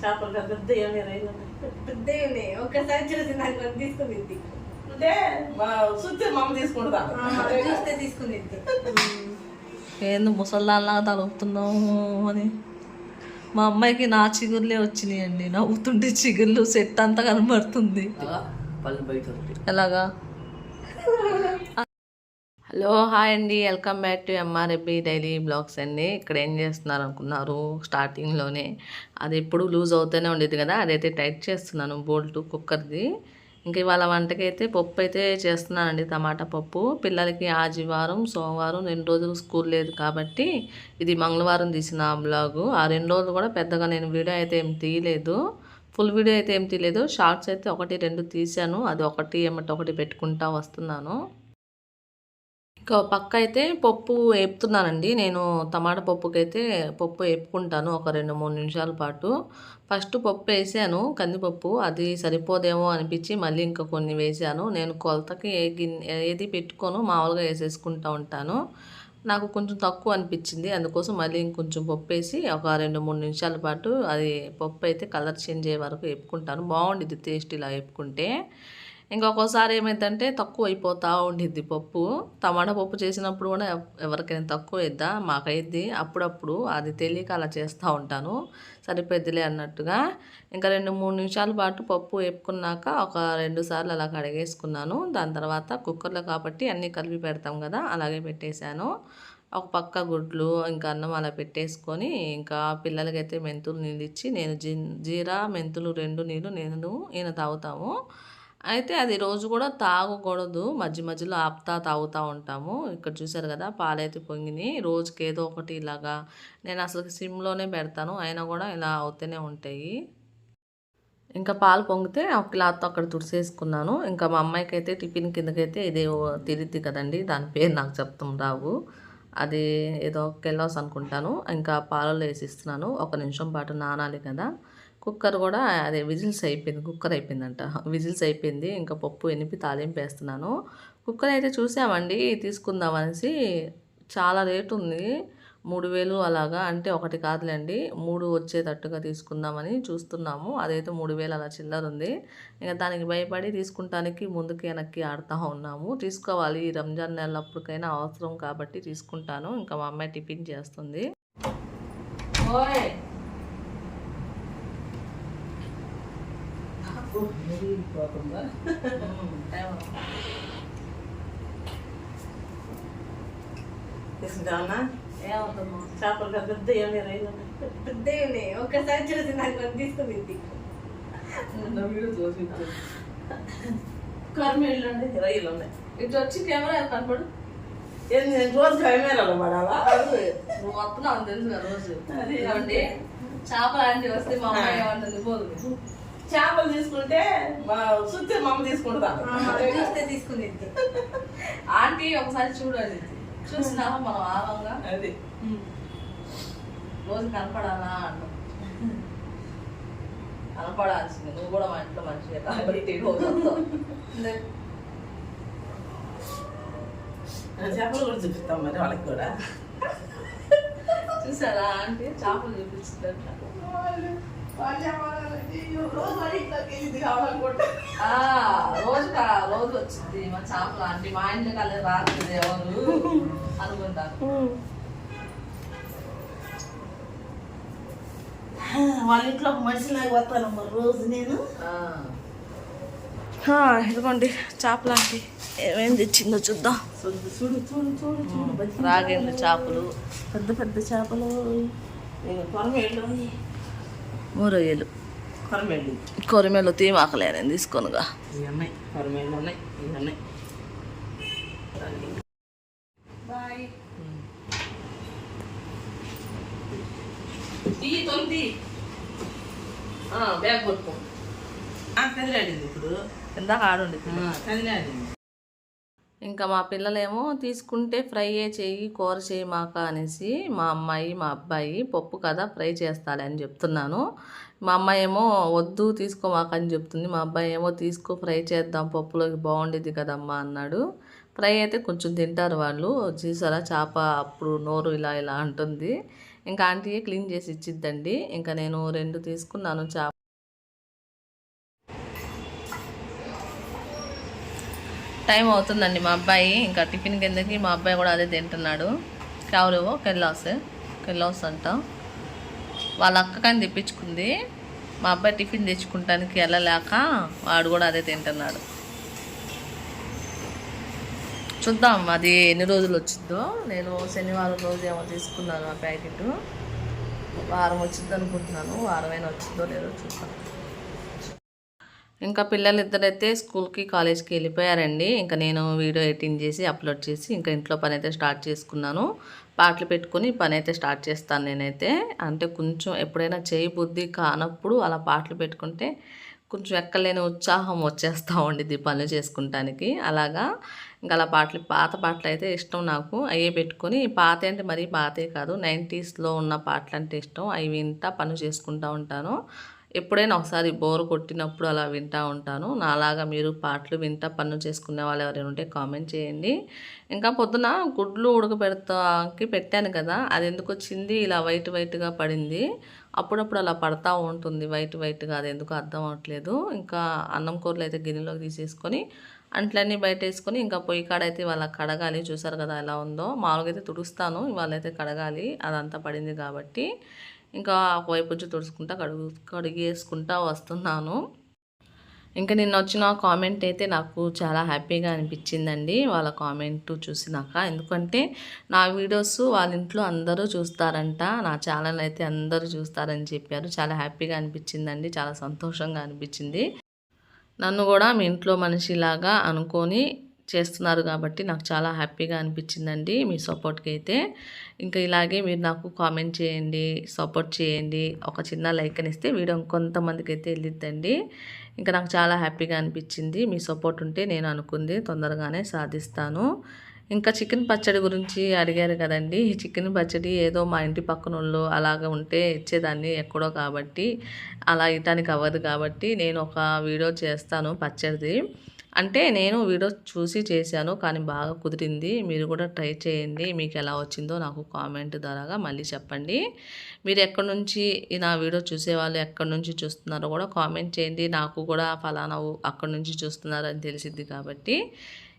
చేపలు పెద్ద పెద్ద ఒక్కసారి చూసి నాకు తీసుకునిద్ది అంటే మా సుత్తి మమ్మ తీసుకుంటా చూస్తే తీసుకునిద్ది ఏంది ముసల్దాన్లాగా తలుపుతున్నావు అని. మా అమ్మాయికి నా చిగుర్లే వచ్చినాయండి. నవ్వుతుంటే చిగుర్లు సెట్ అంతా కనబడుతుంది. ఎలాగా? హలో హాయ్ అండి. వెల్కమ్ బ్యాక్ టు ఎంఆర్ఎబ్బి డైలీ బ్లాగ్స్ అండి. ఇక్కడ ఏం చేస్తున్నారు అనుకున్నారు స్టార్టింగ్లోనే అది ఎప్పుడు లూజ్ అవుతూనే ఉండేది కదా అదైతే టైట్ చేస్తున్నాను బోల్ట్ కుక్కర్ది. ఇంక ఇవాళ వంటకైతే పప్పు అయితే చేస్తున్నానండి టమాటా పప్పు. పిల్లలకి ఆదివారం సోమవారం రెండు రోజులు స్కూల్ లేదు కాబట్టి ఇది మంగళవారం తీసిన బ్లాగు. ఆ రెండు రోజులు కూడా పెద్దగా నేను వీడియో అయితే ఏం తీయలేదు. ఫుల్ వీడియో అయితే ఏం తీయలేదు. షార్ట్స్ అయితే ఒకటి రెండు తీశాను. అది ఒకటి ఏమంటే ఒకటి పెట్టుకుంటా వస్తున్నాను. ఇంకా పక్క అయితే పప్పు వేపుతున్నానండి నేను టమాటా పప్పుకైతే పప్పు వేపుకుంటాను ఒక రెండు మూడు నిమిషాల పాటు. ఫస్ట్ పప్పు వేసాను కందిపప్పు. అది సరిపోదేమో అనిపించి మళ్ళీ ఇంకా కొన్ని వేసాను. నేను కొలతకి ఏ గిన్నె ఏది పెట్టుకోను మామూలుగా వేసేసుకుంటా ఉంటాను. నాకు కొంచెం తక్కువ అనిపించింది. అందుకోసం మళ్ళీ ఇంకొంచెం పప్పు వేసి ఒక రెండు మూడు నిమిషాల పాటు అది పప్పు అయితే కలర్ చేంజ్ అయ్యే వరకు వేపుకుంటాను బాగుండిద్ది టేస్ట్ ఇలా వేపుకుంటే ఇంకొకసారి ఏమైందంటే తక్కువ అయిపోతూ ఉండిద్ది పప్పు. టమాటా పప్పు చేసినప్పుడు కూడా ఎవరికైనా తక్కువ ఇద్దా మాకైద్ది. అప్పుడప్పుడు అది తెలియక అలా చేస్తూ ఉంటాను. సరిపోద్దిలే అన్నట్టుగా. ఇంకా రెండు మూడు నిమిషాల పాటు పప్పు వేపుకున్నాక ఒక రెండు సార్లు అలా కడిగేసుకున్నాను. దాని తర్వాత కుక్కర్లో కాబట్టి అన్నీ కలిపి పెడతాం కదా అలాగే పెట్టేశాను. ఒక పక్క గుడ్లు ఇంకా అన్నం అలా పెట్టేసుకొని ఇంకా పిల్లలకైతే మెంతులు నీళ్ళు ఇచ్చి నేను జీ జీరా మెంతులు రెండు నీళ్ళు నేను ఈయన తాగుతాము. అయితే అది రోజు కూడా తాగకూడదు. మధ్య మధ్యలో ఆపుతా తాగుతూ ఉంటాము. ఇక్కడ చూసారు కదా పాలైతే పొంగిని. రోజుకి ఏదో ఒకటి ఇలాగా నేను అసలు సిమ్లోనే పెడతాను. అయినా కూడా ఇలా అవుతూనే ఉంటాయి. ఇంకా పాలు పొంగితే ఒక క్లాత్ అక్కడ తుడిసేసుకున్నాను. ఇంకా మా అమ్మాయికి అయితే టిఫిన్ కిందకైతే ఇదే తిరిద్ది కదండి. దాని పేరు నాకు చెప్తాం రావు. అది ఏదో కెల్లాస్ అనుకుంటాను. ఇంకా పాలలో వేసిస్తున్నాను. ఒక నిమిషం పాటు నానాలి కదా. కుక్కర్ కూడా అదే విజిల్స్ అయిపోయింది కుక్కర్ అయిపోయిందంట. విజిల్స్ అయిపోయింది ఇంకా పప్పు ఎనిపి తాలింపు వేస్తున్నాను. కుక్కర్ అయితే చూసామండి తీసుకుందాం అనేసి చాలా రేటు ఉంది. మూడు వేలు అలాగా అంటే ఒకటి కాదులేండి మూడు వచ్చేటట్టుగా తీసుకుందామని చూస్తున్నాము. అదైతే మూడు వేలు అలా చిల్లర ఉంది. ఇంకా దానికి భయపడి తీసుకుంటానికి ముందుకి వెనక్కి ఆడుతూ ఉన్నాము. తీసుకోవాలి ఈ రంజాన్ నెలప్పటికైనా అవసరం కాబట్టి తీసుకుంటాను. ఇంకా మా అమ్మాయి టిఫిన్ చేస్తుంది. ఏమవుతుందో. చేపలు పెద్ద పెద్ద ఏమి. ఉన్నాయి ఒక్కసారి చూసి నాకు కొని తీసుకునిద్ది వీడియో చూసి కర్మీళ్ళు ఉండి రైలు ఉన్నాయి ఇటు వచ్చి కెమెరా కనపడు నేను రోజు పడాలా? నువ్వు వస్తున్నావు తెలుసు రోజు. అది చేపలు ఆంటీ వస్తే మా అమ్మాయి ఏమంటుంది? పోదు. చేపలు తీసుకుంటే మా సుత్తి మమ్మ తీసుకుంటా చూస్తే తీసుకునిద్ది ఆంటీ ఒకసారి చూడాలి చూసినాక మనం ఆగంగా అది. రోజు కనపడాలా అంటాం. కనపడాల్సింది. నువ్వు కూడా మా ఇంట్లో మంచిగా కాబట్టి. చేపలు కూడా చూపిస్తాం మరి వాళ్ళకి కూడా. చూసారా ఆంటీ? చేపలు చూపిస్తుందంట రోజు రోజు వచ్చింది మా చేపలు. ఆంటీ మా ఇంట్లో కలే రాలేదు ఎవరు అనుకుంటాను వాళ్ళ ఇంట్లో మనిషిలాగా వస్తాను మరి రోజు నేను. ఆ. ఇదిగోండి చేపలు ఆంటీ ఏమేమి తెచ్చిందో చూద్దాం. చూడు చూడు చూడు చూడు చూడు మంచి రాగేందు చేపలు. పెద్ద పెద్ద చేపలు. మూరొయ్యలు కొరమేళ్ళు కొరిమేలు. తీమాకలే నేను తీసుకోనుగా. తీ బ్యాగ్ కొట్టుకో. ఇప్పుడు. ఇందాక ఆడుండి కదిలాడింది. ఇంకా మా పిల్లలేమో తీసుకుంటే ఫ్రైయే చేయి కూర చేయి మాక అనేసి మా అమ్మాయి మా అబ్బాయి పప్పు కదా ఫ్రై చేస్తాలే అని చెప్తున్నాను. మా అమ్మాయి ఏమో వద్దు తీసుకోమాక అని చెప్తుంది. మా అబ్బాయి ఏమో తీసుకో ఫ్రై చేద్దాం పప్పులోకి బాగుండేది కదమ్మా అన్నాడు. ఫ్రై అయితే కొంచెం తింటారు వాళ్ళు. చూసారా చేప అప్పుడు నోరు ఇలా ఇలా అంటుంది. ఇంకా ఆంటీ క్లీన్ చేసి ఇచ్చిద్దండి. ఇంకా నేను రెండు తీసుకున్నాను చేప. టైం అవుతుందండి మా అబ్బాయి. ఇంకా టిఫిన్ కిందకి మా అబ్బాయి కూడా అదే తింటున్నాడు. కావలేవో కెల్లాస్. కెల్లాస్ అంట. వాళ్ళ అక్కకని తెప్పించుకుంది. మా అబ్బాయి టిఫిన్ తెచ్చుకుంటానికి వెళ్ళలేక వాడు కూడా అదే తింటున్నాడు. చూద్దాం అది ఎన్ని రోజులు వచ్చిందో. నేను శనివారం రోజు ఏమో తీసుకున్నాను ఆ ప్యాకెట్. వారం వచ్చింది అనుకుంటున్నాను వారమైనా వచ్చిందో లేదో చూద్దాం. ఇంకా పిల్లలు ఇద్దరైతే స్కూల్కి కాలేజ్కి వెళ్ళిపోయారండి. ఇంకా నేను వీడియో ఎడిటింగ్ చేసి అప్లోడ్ చేసి ఇంకా ఇంట్లో పని అయితే స్టార్ట్ చేసుకున్నాను. పాటలు పెట్టుకుని పని అయితే స్టార్ట్ చేస్తాను నేనైతే. అంటే కొంచెం ఎప్పుడైనా చేయి బుద్ధి కానప్పుడు అలా పాటలు పెట్టుకుంటే కొంచెం ఎక్కలేని ఉత్సాహం వచ్చేస్తూ ఉండిద్ది పనులు చేసుకుంటానికి. అలాగా ఇంకా అలా పాటలు పాత పాటలు అయితే ఇష్టం నాకు. అయ్యే పెట్టుకొని పాత అంటే మరీ పాతే కాదు నైంటీస్లో ఉన్న పాటలు అంటే ఇష్టం. అవి వింటా పనులు చేసుకుంటూ ఉంటాను. ఎప్పుడైనా ఒకసారి బోర్ కొట్టినప్పుడు అలా వింటూ ఉంటాను. నాలాగా మీరు పాటలు వింటా పనులు చేసుకునే వాళ్ళు ఎవరైనా ఉంటే కామెంట్ చేయండి. ఇంకా పొద్దున గుడ్లు ఉడకబెడతాకి పెట్టాను కదా అది ఎందుకు వచ్చింది? ఇలా వైట్ వైట్గా పడింది. అప్పుడప్పుడు అలా పడతా ఉంటుంది. వైట్ వైట్గా అది ఎందుకు అర్థం అవ్వట్లేదు ఇంకా అన్నం కూరలు అయితే గిన్నెలోకి తీసేసుకొని అంట్లన్నీ బయట వేసుకొని ఇంకా పొయ్యి కాడ అయితే వాళ్ళ కడగాలి. చూసారు కదా ఎలా ఉందో? మామూలుగా అయితే తుడుస్తాను. ఇవాళ అయితే కడగాలి. అదంతా పడింది కాబట్టి. ఇంకా ఒకవైపు వచ్చి తుడుచుకుంటా కడుగు కడిగేసుకుంటా వస్తున్నాను. ఇంకా నిన్న వచ్చిన కామెంట్ అయితే నాకు చాలా హ్యాపీగా అనిపించిందండి. వాళ్ళ కామెంట్ చూసినాక. ఎందుకంటే నా వీడియోస్ వాళ్ళ ఇంట్లో అందరూ చూస్తారంట. నా ఛానల్ అయితే అందరూ చూస్తారని చెప్పారు. చాలా హ్యాపీగా అనిపించిందండి. చాలా సంతోషంగా అనిపించింది. నన్ను కూడా మీ ఇంట్లో మనిషిలాగా అనుకొని చేస్తున్నారు కాబట్టి నాకు చాలా హ్యాపీగా అనిపించిందండి మీ సపోర్ట్కి అయితే ఇంకా ఇలాగే మీరు నాకు కామెంట్ చేయండి సపోర్ట్ చేయండి ఒక చిన్న లైక్ అని ఇస్తే వీడియో కొంతమందికి అయితే వెళ్ళిద్దండి. ఇంకా నాకు చాలా హ్యాపీగా అనిపించింది మీ సపోర్ట్ ఉంటే నేను అనుకుంది తొందరగానే సాధిస్తాను. ఇంకా చికెన్ పచ్చడి గురించి అడిగారు కదండి ఈ చికెన్ పచ్చడి ఏదో మా ఇంటి పక్కన వాళ్ళు అలాగ ఉంటే ఇచ్చేదాన్ని ఎక్కడో కాబట్టి అలా ఇవ్వటానికి అవ్వదు కాబట్టి నేను ఒక వీడియో చేస్తాను పచ్చడిది. అంటే నేను వీడియో చూసి చేశాను కానీ బాగా కుదిరింది. మీరు కూడా ట్రై చేయండి. మీకు ఎలా వచ్చిందో నాకు కామెంట్ ద్వారాగా మళ్ళీ చెప్పండి. మీరు ఎక్కడి నుంచి నా వీడియో చూసే వాళ్ళు ఎక్కడి నుంచి చూస్తున్నారో కూడా కామెంట్ చేయండి. నాకు కూడా ఫలానా అక్కడి నుంచి చూస్తున్నారని తెలిసిద్ది కాబట్టి.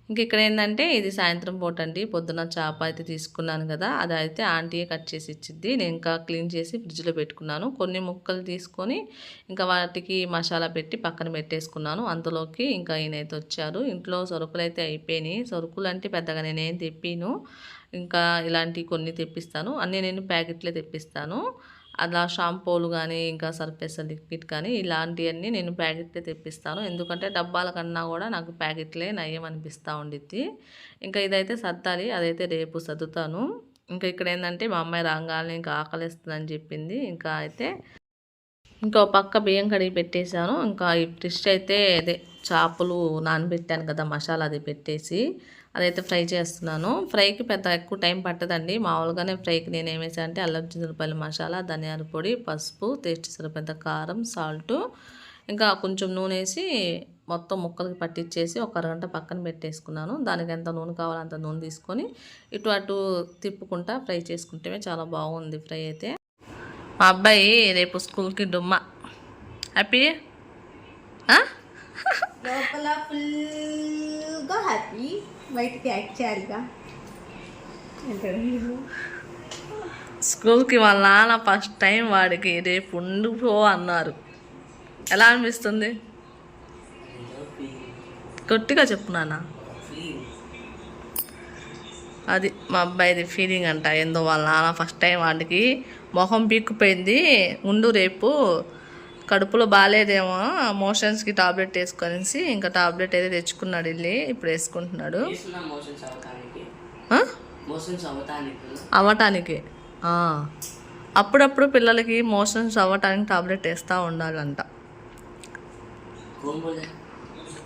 ఇంక ఇక్కడ ఏంటంటే ఇది సాయంత్రం పూట అండి. పొద్దున చేప అయితే తీసుకున్నాను కదా అది అయితే ఆంటీయే కట్ చేసి ఇచ్చిద్ది. నేను ఇంకా క్లీన్ చేసి ఫ్రిడ్జ్లో పెట్టుకున్నాను. కొన్ని ముక్కలు తీసుకొని ఇంకా వాటికి మసాలా పెట్టి పక్కన పెట్టేసుకున్నాను. అందులోకి ఇంకా ఈయనైతే వచ్చారు. ఇంట్లో సరుకులు అయితే అయిపోయినాయి. సరుకులు అంటే పెద్దగా నేనేం తెప్పిను. ఇంకా ఇలాంటివి కొన్ని తెప్పిస్తాను. అన్నీ నేను ప్యాకెట్లే తెప్పిస్తాను. అలా షాంపూలు కానీ ఇంకా సర్ఫేస్ లిక్విడ్ కానీ ఇలాంటివన్నీ నేను ప్యాకెట్లే తెప్పిస్తాను. ఎందుకంటే డబ్బాల కన్నా కూడా నాకు ప్యాకెట్లే నయం అనిపిస్తూ ఉండిద్ది. ఇంకా ఇదైతే సర్దాలి అదైతే రేపు సర్దుతాను. ఇంకా ఇక్కడ ఏంటంటే మా అమ్మాయి రాగాలని ఇంకా ఆకలిస్తుందని చెప్పింది. ఇంకా అయితే ఇంకో పక్క బియ్యం కడిగి పెట్టేశాను. ఇంకా ఈ డిష్ అయితే అదే చేపలు నానబెట్టాను కదా మసాలా అది పెట్టేసి. అదైతే ఫ్రై చేస్తున్నాను. ఫ్రైకి పెద్ద ఎక్కువ టైం పట్టదండి. మామూలుగానే ఫ్రైకి నేను ఏమేసా అంటే అల్లం చింతపల్లి మసాలా ధనియాల పొడి పసుపు టేస్ట్ సరిపోయేంత కారం సాల్ట్ ఇంకా కొంచెం నూనె వేసి మొత్తం ముక్కలకి పట్టించేసి ఒక అరగంట పక్కన పెట్టేసుకున్నాను. దానికి ఎంత నూనె కావాలో అంత నూనె తీసుకొని ఇటు అటు తిప్పుకుంటా ఫ్రై చేసుకుంటే చాలా బాగుంది ఫ్రై అయితే. మా అబ్బాయి రేపు స్కూల్కి డుమ్మ. హ్యాపీ హ్యాపీ బయటికి యాక్ట్ చేయాలిగా. స్కూల్కి వాళ్ళ నాన్న ఫస్ట్ టైం వాడికి రేపు ఉండిపో అన్నారు. ఎలా అనిపిస్తుంది? గట్టిగా చెప్పు నాన్న. అది మా అబ్బాయిది ఫీలింగ్ అంట. ఏందో వాళ్ళ నాన్న ఫస్ట్ టైం వాడికి మొహం పీక్కుపోయింది. ఉండు రేపు కడుపులో బాగాలేదేమో మోషన్స్కి టాబ్లెట్ వేసుకొనేసి ఇంకా టాబ్లెట్ అయితే తెచ్చుకున్నాడు వెళ్ళి ఇప్పుడు వేసుకుంటున్నాడు. అవ్వటానికి. అప్పుడప్పుడు పిల్లలకి మోషన్స్ అవ్వటానికి టాబ్లెట్ వేస్తూ ఉండాలంట.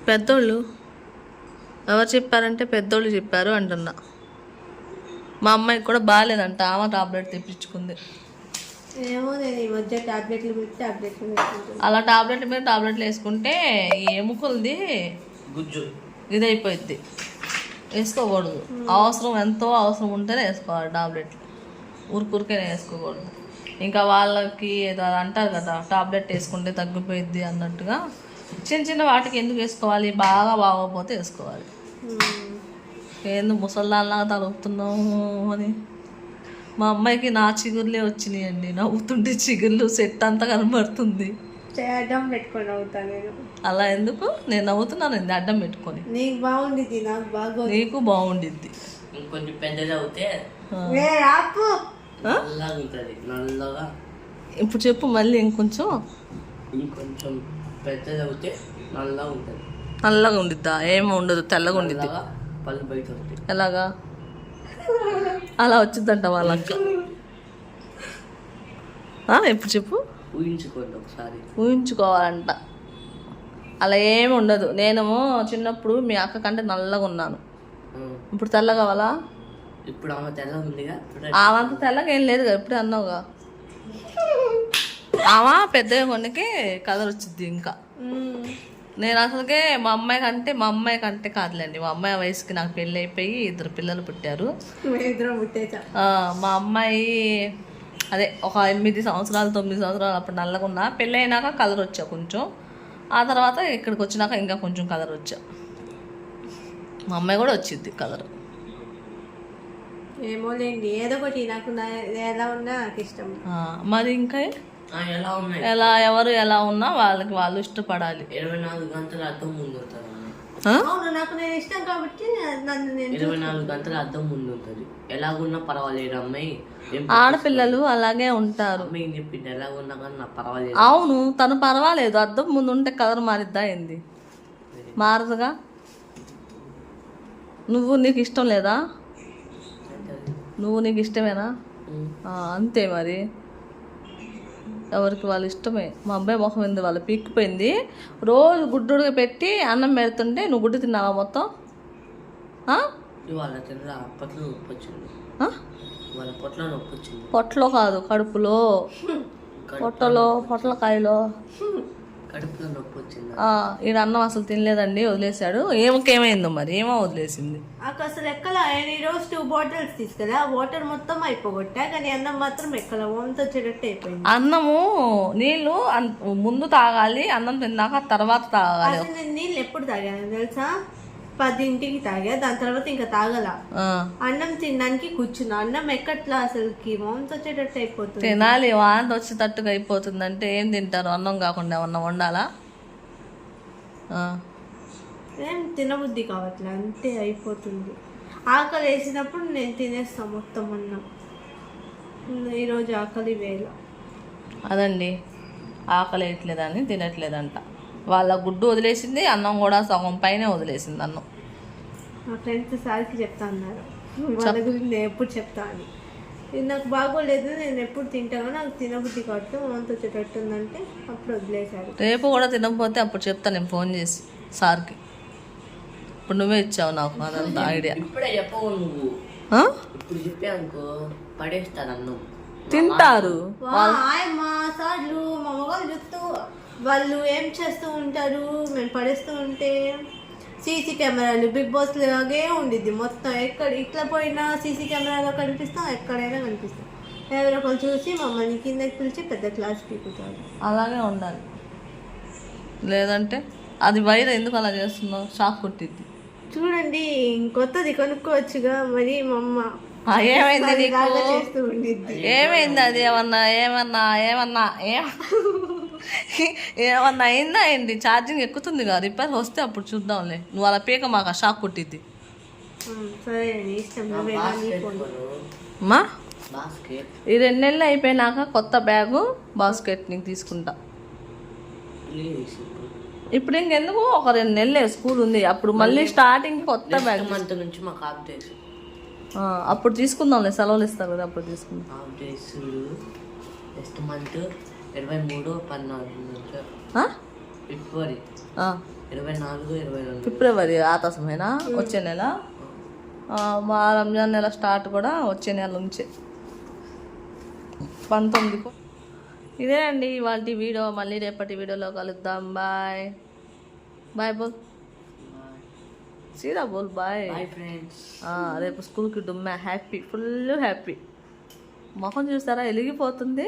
పెద్దోళ్ళు ఎవరు చెప్పారంటే పెద్దోళ్ళు చెప్పారు అంటున్నా. మా అమ్మాయికి కూడా బాగాలేదంట ఆమె టాబ్లెట్ తెప్పించుకుంది. ఏమో నేను ఈ మధ్య టాబ్లెట్లు టాబ్లెట్లు అలా టాబ్లెట్ మీద టాబ్లెట్లు వేసుకుంటే ఈ ఎముకలది గుజ్జు. ఇదైపోద్ది వేసుకోకూడదు. అవసరం ఎంతో అవసరం ఉంటేనే వేసుకోవాలి టాబ్లెట్లు. ఊరికూరికే వేసుకోకూడదు. ఇంకా వాళ్ళకి ఏదో అది అంటారు కదా టాబ్లెట్ వేసుకుంటే తగ్గిపోయిద్ది అన్నట్టుగా. చిన్న చిన్న వాటికి ఎందుకు వేసుకోవాలి? బాగా బాగోకపోతే వేసుకోవాలి. ఏంది ముసల్దాల్లాగా తలుపుతున్నావు అని. మా అమ్మాయికి నా చిగుర్లే వచ్చినాయండి. నవ్వుతుంటే చిగుర్లు సెట్ అంతా కనబడుతుంది. అడ్డం పెట్టుకొని అవుతాను నేను. అలా ఎందుకు? నేను నవ్వుతున్నాను ఇది అడ్డం పెట్టుకొని. నీకు బాగుండిద్ది నాకు బాగో నీకు బాగుండిద్ది. ఇంకొంచెం పెద్దది అవుతే ఏ ఆపు. నల్లగా ఉంటుంది నల్లగా. ఇప్పుడు చెప్పు మళ్ళీ ఇంకొంచెం. ఇంకొంచెం పెద్దది అవుతే నల్లగా ఉంటుంది. నల్లగా ఉండిద్దా? ఏమి ఉండదు తెల్లగా ఉండిద్ది. పళ్ళు బయట ఎలాగా? అలా వచ్చిందంట వాళ్ళకి ఆ, ఎప్పుడు చెప్పు. ఊహించుకోండి ఒకసారి. ఊహించుకోవాలంట. అలా ఏమి ఉండదు. నేను చిన్నప్పుడు మీ అక్క కంటే నల్లగా ఉన్నాను. ఇప్పుడు తెల్ల కావాలా ఇప్పుడు ఆమె తెల్లగా ఉందిగా. చూడండి. ఆమంత తెల్లగా ఏం లేదు కదా ఇప్పుడే అన్నావుగా. ఆమె పెద్దగా కొన్నికి కలర్ వచ్చింది ఇంకా. నేను అసలుకే మా అమ్మాయి కంటే మా అమ్మాయి కంటే కాదులేండి. మా అమ్మాయి వయసుకి నాకు పెళ్ళి అయిపోయి ఇద్దరు పిల్లలు పుట్టారు. మా అమ్మాయి అదే ఒక ఎనిమిది సంవత్సరాలు తొమ్మిది సంవత్సరాలు అప్పుడు నల్లగా ఉన్నా పెళ్ళి అయినాక కలర్ వచ్చా కొంచెం. ఆ తర్వాత ఇక్కడికి వచ్చినాక ఇంకా కొంచెం కలర్ వచ్చా. మా అమ్మాయి కూడా వచ్చింది కలర్. ఏమోలేండి ఏదో ఒకటి నాకు ఎలా ఉన్నా నాకు ఇష్టం. మరి ఇంకా? ఎలా ఎవరు ఎలా ఉన్నా వాళ్ళకి వాళ్ళు ఇష్టపడాలి. ఇరవై నాలుగు గంటల అద్దం ముందు నాకు నేను ఇష్టం కాబట్టి ఇరవై నాలుగు గంటల అద్దం ముందు ఉంటుంది ఎలాగున్నా పర్వాలేదు అమ్మాయి. ఆడపిల్లలు అలాగే ఉంటారు. చెప్పింది ఎలాగున్నా కానీ నాకు పర్వాలేదు. అవును తను పర్వాలేదు. అద్దం ముందు ఉంటే కలర్ మారిద్దా ఏంది? మారదుగా? నువ్వు నీకు ఇష్టం లేదా? నువ్వు నీకు ఇష్టమేనా? అంతే మరి. ఎవరికి వాళ్ళు ఇష్టమే. మా అబ్బాయి మొహం ఏంది? వాళ్ళు పీక్కిపోయింది. రోజు గుడ్డుగా పెట్టి అన్నం పెడుతుంటే నువ్వు గుడ్డు తిన్నావా మొత్తం? పొట్లో పొట్టలో కాదు కడుపులో. పొట్టలో పొట్లకాయలో. ఈడ అన్నం అసలు తినలేదండి వదిలేశాడు. ఏమకేమైందో మరి? ఏమో వదిలేసింది. నాకు అసలు ఎక్కల నేను ఈరోజు టూ బాటిల్స్ తీసుకెళ్ళా వాటర్ మొత్తం అయిపోగొట్టా కానీ అన్నం మాత్రం ఎక్కల వంత వచ్చేటట్టు అయిపోయింది. అన్నము నీళ్ళు ముందు తాగాలి అన్నం తిన్నాక తర్వాత తాగాలి. నేను నీళ్ళు ఎప్పుడు తాగాను తెలుసా? పదింటికి తాగా దాని తర్వాత ఇంకా తాగల. అన్నం తినడానికి కూర్చున్నా. అన్నం ఎక్కట్లా అసలుకి? వంత వచ్చేటట్టు అయిపోతుంది. తినాలి వాంతి వచ్చేటట్టుగా అయిపోతుందంటే ఏం తింటారు? అన్నం కాకుండా ఏమన్నా వండాలా? ఏం తినబుద్ధి కావట్లే. అంతే అయిపోతుంది. ఆకలి వేసినప్పుడు నేను తినేస్తాను మొత్తం అన్నం. ఈరోజు ఆకలి వేళ. అదండి. ఆకలి వేయట్లేదని తినట్లేదంట. వాళ్ళ గుడ్డు వదిలేసింది అన్నం కూడా సగం పైన వదిలేసింది అన్నం. మా ఫ్రెండ్స్ సార్కి చెప్తా అన్నారు. వాళ్ళ గురించి నేను ఎప్పుడు చెప్తా అని. నాకు బాగోలేదు నేను ఎప్పుడు తింటానో నాకు తినబుద్ధి కాబట్టి వంత వచ్చేటట్టు ఉందంటే అప్పుడు వదిలేశారు. రేపు కూడా తినకపోతే అప్పుడు చెప్తా నేను ఫోన్ చేసి సార్కి. ఇప్పుడు నువ్వే ఇచ్చావు నాకు అదంతా ఐడియా. ఇప్పుడే చెప్పవు నువ్వు? ఇప్పుడు చెప్పే అనుకో పడేస్తాను అన్నం. తింటారు. ఆయమ్మ సార్లు మా మగవాళ్ళు చూస్తూ వాళ్ళు ఏం చేస్తూ ఉంటారు? మేము పడేస్తూ ఉంటే సీసీ కెమెరాలు బిగ్ బాస్ లాగే ఉండిద్ది. మొత్తం ఎక్కడ ఇట్లా పోయినా సీసీ కెమెరాలో కనిపిస్తాం ఎక్కడైనా కనిపిస్తాం. ఎవరో ఒకరు చూసి మమ్మల్ని కిందకి పిలిచి పెద్ద క్లాస్ పీకుతారు. అలాగే ఉండాలి. లేదంటే అది వైర్ ఎందుకు అలా చేస్తున్నావు షాక్ కొట్టిద్ది. చూడండి కొత్తది కొనుక్కోవచ్చుగా. మరి మా అమ్మ ఆ, ఏమైంది నీకు? ఇలాగా చేస్తూ ఉండిద్ది. ఏమైంది అది? ఏమన్నా ఏమన్నా ఏమన్నా ఏం ఏమన్నా అయిందా ఏంటి ఛార్జింగ్ ఎక్కుతుంది కదా రిపేర్ వస్తే అప్పుడు చూద్దాంలే. నువ్వు అలా పీక మాకు షాక్ కొట్టిద్ది. బాస్కెట్ ఈ రెండు నెలలు అయిపోయినాక కొత్త బ్యాగు బాస్కెట్ నీకు తీసుకుంటా. ఇప్పుడు ఇంకెందుకు ఒక రెండు నెలలే స్కూల్ ఉంది. అప్పుడు మళ్ళీ స్టార్టింగ్ కొత్త బ్యాగ్ మంత్ నుంచి మాకు హాఫ్ డేస్ ఆ, అప్పుడు తీసుకుందాంలే సెలవులు ఇస్తారు కదా అప్పుడు తీసుకుందాం. హాఫ్ డేస్ నెక్స్ట్ మంత్ ఇరవై మూడు పద్నాలుగు? ఫిబ్రవరి. ఇరవై నాలుగు ఇరవై రెండు. ఫిబ్రవరి ఆతాసమేనా వచ్చే నెల? మా రంజాన్ నెల స్టార్ట్ కూడా వచ్చే నెల నుంచే. పంతొమ్మిదికు ఇదేనండి ఇవాళ వీడియో. మళ్ళీ రేపటి వీడియోలో కలుద్దాం. బాయ్. బాయ్ బోల్. సీదా బోల్ బాయ్. రేపు స్కూల్కి డుమ్మా. Happy full happy. మొహం చూసారా? వెలిగిపోతుంది